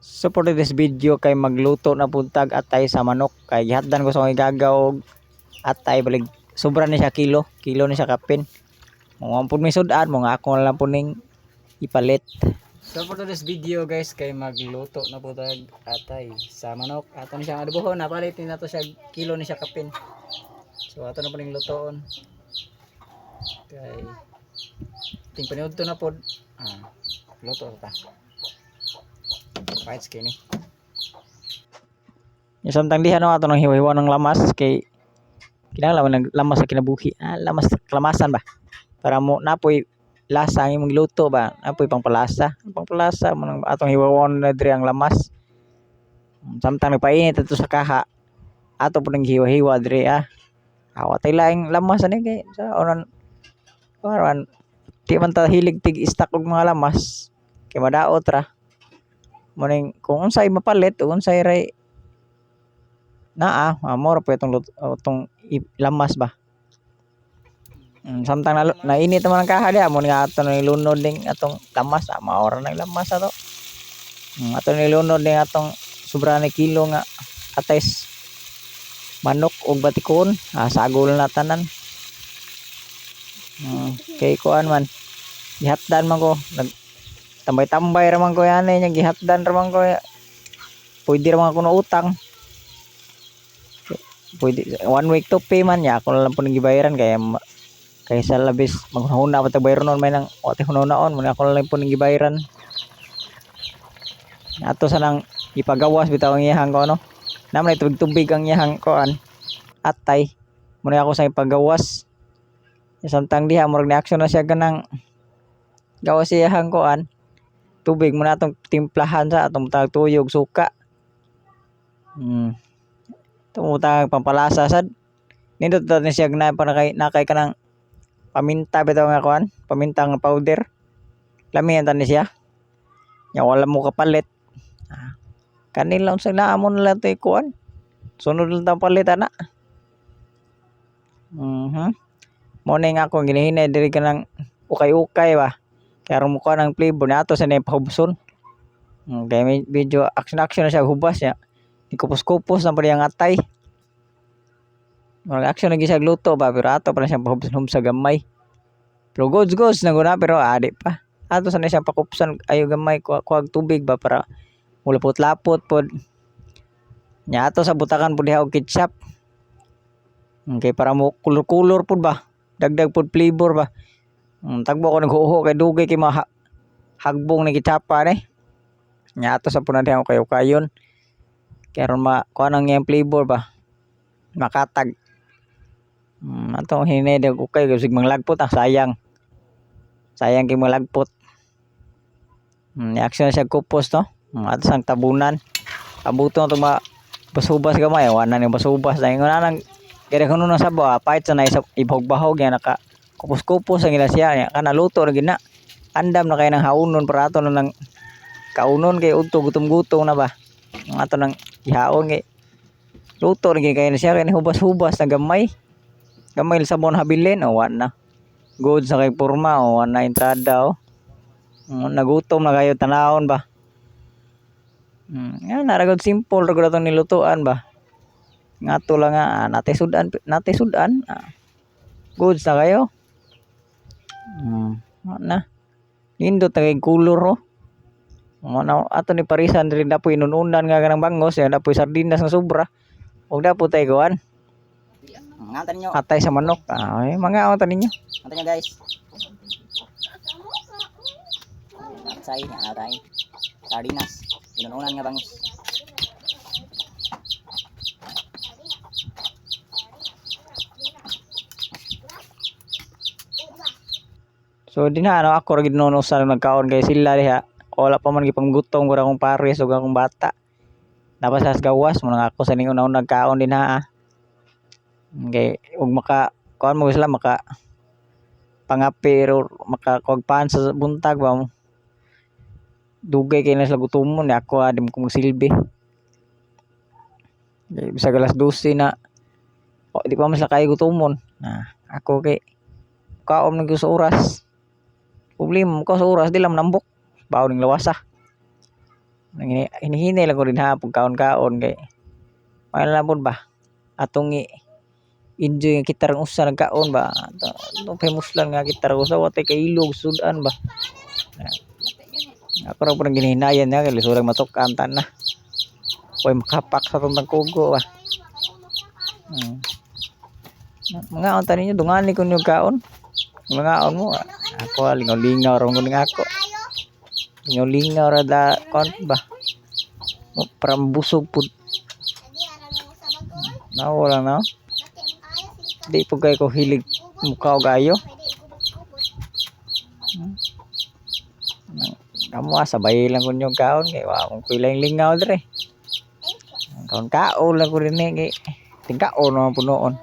So for this video kay magluto na puntag atay sa manok. Kay gihatdan ko sa akong igagaw atay balig sobra ni siya kilo kilo ni siya kapin. Mo pud may sudan mo nga ako lang po ning ipalit. So for this video guys kay magluto na puntag atay sa manok. Ato ni siya adobohon napalit ni nato siya kilo ni siya kapin. So ato na po ning lutoon. Kay ting paniud to na pod ah luto ta Fights kini. Yung samtang diha no ato nang hiwa-hiwa ng lamas kay kinahanglan ng lamas sa kinabuhi. Ah, lamas klamasan ba? Para mo napoy lasa ang imong luto ba? Napoy pangpalasa. Pangpalasa mo nang atong hiwawan na diri ang lamas. Samtang nagpainit ato sa kaha, ato po nang hiwa-hiwa diri ah. Awa tay laing lamas ani kay sa oran oran di man ta hilig tig stock og mga lamas kay madaot ra Muning kung unsay mapalit unsay ray naa amo ra pa itong lut- o, tong i- lamas ba. Mm, samtang na, nainit naman ang kaha diha mo nga ato na ilunod ning atong lamas ah, maora na lamas ato. Mm, ato nilunod ning atong sobra ni kilo nga ates manok ug batikon ah, sagol na tanan. Mm, kay kuan man gihatdan man ko nag tambay-tambay raman ko yan eh, gihatdan raman ko ya. Pwede raman ako na utang. Pwede, one week to pay man ya, ako na lang po nang gibayaran kaya kaya sa labis maghuna pa tayo nun may nang ote hunaon mo ako na lang po nang gibayaran. Ato sa nang ipagawas bitaw ang iyahang ko ano. Naman tubig tubig ang iyahang ko an. Atay. Muna ako sa ipagawas. Samtang diha murag ni action na siya ganang gawas iyahang ko an tubig mo na atong timplahan sa atong tag tuyog suka. Hmm. Tumutang pampalasa sad. Nindot ta ni siya na para kay nakay kanang paminta bitaw nga kuan, paminta nga powder. Lamihan ta ni siya. Nya wala mo kapalit. Ah. Kanila unsa na amo na lang to kuan. Sunod lang ta palit ana. Mhm. Mo na nga ako ginihinay diri kanang ukay-ukay ba. Kaya mukha ng flavor na ato sa na pahubson. Hmm, kaya may video action action na siya hubas niya. Ikupos-kupos na pa niyang atay. Mga action lagi siya luto ba pero ato pa na siya pahubson sa gamay. Pero goods goods na guna pero adi pa. Ato sa na siya pakupsan ayo gamay kuha kuha tubig ba para mulapot-lapot pod. Nya ato sa butakan pod diha og ketchup. Okay, para mo kulor-kulor pod ba. Dagdag pod flavor ba. Mm, tagbo ko naghuho kay dugay kay mga ha- hagbong ni kitapa ni. Nya ato sa punan diha kayo kayon. Kaya ron ma kuha nang iyang flavor ba. Makatag. Mm, ato hinay dag ukay kasi manglagpot ah sayang. Sayang kay malagpot. Mm, action na siya kupos to. Mm, ato sang tabunan. Abuto to ma basubas gamay wala ni basubas na ingon nang kaya kuno na sa ba pait sa na ibahog-bahog yan naka kupos-kupos ang ila siya nya kana luto na gina. Andam na kay nang haunon para ato na nang kaunon kay udto gutom-gutom na ba? Ang ato nang ihaon kay luto gini kay na siya kay hubas-hubas na gamay. Gamay sa bon habilin o wa na. Good sa kay porma o wa na entrada o Mm, nagutom na kayo tanawon ba? Mm, yan naragod simple ragod atong nilutuan ba? Ngato lang nga ah, natay sudan natay sudan ah. goods na kayo na nindot na kay color oh mo na ato ni parisan diri na po inununan nga kanang bangos ya na po sardinas nga sobra ug na po tay kuan Nganta ninyo. atay sa manok ah, ay, mga awta ninyo Nganta nyo guys. Atsay, atay. Sardinas. Inununan nga bangus. So di na ano ako ra gid nono sa nagkaon kay sila diha. Wala pa man gipang gutom ko ra akong pares ug akong bata. Dapat sa gawas mo nang ako sa ningon na nagkaon din ha? Ah. kay ug maka kuan mo sila maka pangapir or maka kuwagpaan sa buntag ba mo? Dugay kay na gutomon ni ako adim ko magsilbi. Kay bisag alas 12 na o, di pa mas kay gutomon. Na ako kay kaom gyud sa oras problema ko sa oras di nambok bawo ning lawasa Hini- Hinihinay lang ko rin ha pag kaon-kaon kay Malalabon ba? Atong enjoy nga kita rin usa nagkaon ba? Ito famous lang nga kita rin usa watay kailog sudan ba? Ako ra po nang ginihinayan nga kay lisurang matukan tan na. Koy makapak sa tong kugo ba. Hmm. Mga on tanin nyo dungani ko yung kaon. Mga mo. ah. Ako lingaw-lingaw ra ko ning ako. Lingaw-lingaw ra da kon ba. Mo parang busog pud Nawala na. Di po kayo ko hilig mukha gayo. Kamu ah, sabay lang ko yung kaon. Kaya wa mong pilang lingaw dre. Kaon kaon lang ko rin eh. Tingkaon naman po noon.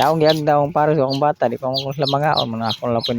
Kaya akong giagda akong para sa akong bata. Di pa akong lamangaon. Mga akong lang po